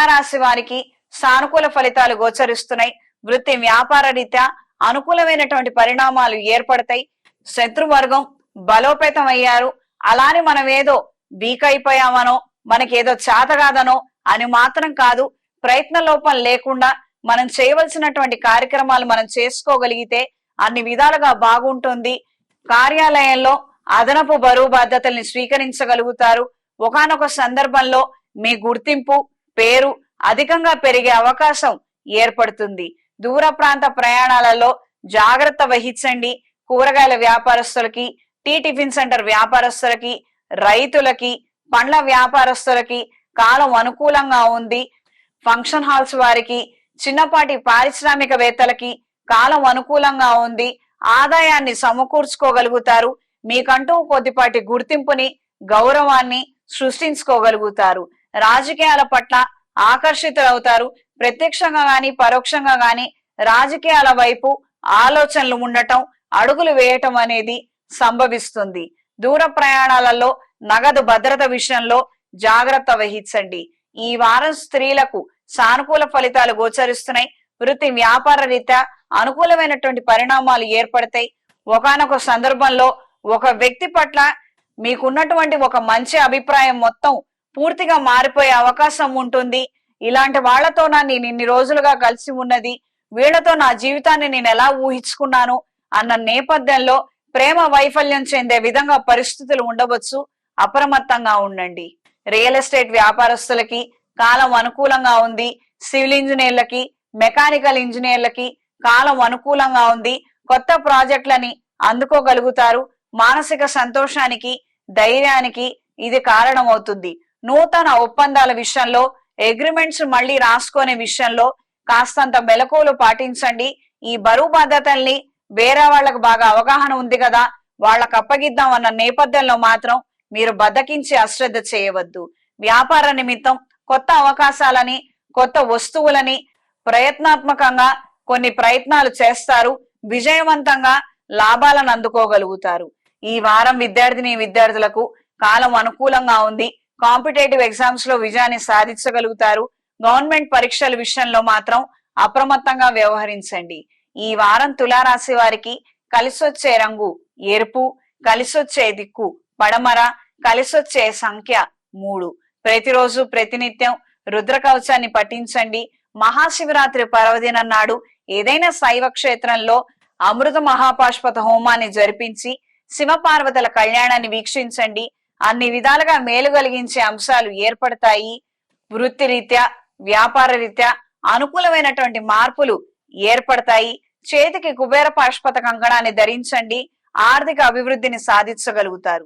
తులారాశి వారికి సానుకూల ఫలితాలు గోచరిస్తున్నాయి. వృత్తి వ్యాపార రీత్యా అనుకూలమైనటువంటి పరిణామాలు ఏర్పడతాయి. శత్రువర్గం బలోపేతం అయ్యారు. అలానే మనం ఏదో వీక్ అయిపోయామనో మనకేదో చేతగాదనో అని మాత్రం కాదు. ప్రయత్న లోపం లేకుండా మనం చేయవలసినటువంటి కార్యక్రమాలు మనం చేసుకోగలిగితే అన్ని విధాలుగా బాగుంటుంది. కార్యాలయంలో అదనపు బరువు బాధ్యతల్ని స్వీకరించగలుగుతారు. ఒకానొక సందర్భంలో మీ గుర్తింపు పేరు అధికంగా పెరిగే అవకాశం ఏర్పడుతుంది. దూర ప్రాంత ప్రయాణాలలో జాగ్రత్త వహించండి. కూరగాయల వ్యాపారస్తులకి టీ టిఫిన్ సెంటర్ వ్యాపారస్తులకి రైతులకి పండ్ల వ్యాపారస్తులకి కాలం అనుకూలంగా ఉంది. ఫంక్షన్ హాల్స్ వారికి చిన్నపాటి పారిశ్రామికవేత్తలకి కాలం అనుకూలంగా ఉంది. ఆదాయాన్ని సమకూర్చుకోగలుగుతారు. మీకంటూ కొద్దిపాటి గుర్తింపుని గౌరవాన్ని సృష్టించుకోగలుగుతారు. రాజకీయాల పట్ల ఆకర్షితులవుతారు. ప్రత్యక్షంగా గాని పరోక్షంగా గాని రాజకీయాల వైపు ఆలోచనలు ఉండటం అడుగులు వేయటం అనేది సంభవిస్తుంది. దూర ప్రయాణాలలో నగదు భద్రత విషయంలో జాగ్రత్త వహించండి. ఈ వారం స్త్రీలకు సానుకూల ఫలితాలు గోచరిస్తున్నాయి. వృత్తి వ్యాపార రీత్యా అనుకూలమైనటువంటి పరిణామాలు ఏర్పడతాయి. ఒకానొక సందర్భంలో ఒక వ్యక్తి పట్ల మీకున్నటువంటి ఒక మంచి అభిప్రాయం మొత్తం పూర్తిగా మారిపోయే అవకాశం ఉంటుంది. ఇలాంటి వాళ్ళతో నా నేను ఇన్ని రోజులుగా కలిసి ఉన్నది. వీళ్ళతో నా జీవితాన్ని నేను ఎలా ఊహించుకున్నాను అన్న నేపథ్యంలో ప్రేమ వైఫల్యం చెందే విధంగా పరిస్థితులు ఉండవచ్చు. అప్రమత్తంగా ఉండండి. రియల్ ఎస్టేట్ వ్యాపారస్తులకి కాలం అనుకూలంగా ఉంది. సివిల్ ఇంజనీర్లకి మెకానికల్ ఇంజనీర్లకి కాలం అనుకూలంగా ఉంది. కొత్త ప్రాజెక్టులని అందుకోగలుగుతారు. మానసిక సంతోషానికి ధైర్యానికి ఇది కారణమవుతుంది. నూతన ఒప్పందాల విషయంలో అగ్రిమెంట్స్ మళ్ళీ రాసుకునే విషయంలో కాస్తంత మెలకువలు పాటించండి. ఈ బరువు బాధ్యతల్ని వేరే వాళ్ళకు బాగా అవగాహన ఉంది కదా వాళ్ళకు అప్పగిద్దాం అన్న నేపథ్యంలో మాత్రం మీరు బద్దకించి అశ్రద్ధ చేయవద్దు. వ్యాపార నిమిత్తం కొత్త అవకాశాలని కొత్త వస్తువులని ప్రయత్నాత్మకంగా కొన్ని ప్రయత్నాలు చేస్తారు. విజయవంతంగా లాభాలను అందుకోగలుగుతారు. ఈ వారం విద్యార్థిని విద్యార్థులకు కాలం అనుకూలంగా ఉంది. కాంపిటేటివ్ ఎగ్జామ్స్లో విజయాన్ని సాధించగలుగుతారు. గవర్నమెంట్ పరీక్షల విషయంలో మాత్రం అప్రమత్తంగా వ్యవహరించండి. ఈ వారం తులారాశి వారికి కలిసొచ్చే రంగు ఎరుపు కలిసొచ్చే దిక్కు పడమర కలిసొచ్చే సంఖ్య మూడు. ప్రతిరోజు ప్రతినిత్యం రుద్ర కవచాన్ని పఠించండి. మహాశివరాత్రి పర్వదినం నాడు ఏదైనా శైవ క్షేత్రంలో అమృత మహాపాష్పత హోమాన్ని జరిపించి శివపార్వతుల కళ్యాణాన్ని వీక్షించండి. అన్ని విధాలుగా మేలు కలిగించే అంశాలు ఏర్పడతాయి. వృత్తి రీత్యా వ్యాపార రీత్యా అనుకూలమైనటువంటి మార్పులు ఏర్పడతాయి. చేతికి కుబేర పాష్పత కంకణాన్ని ధరించండి. ఆర్థిక అభివృద్ధిని సాధించగలుగుతారు.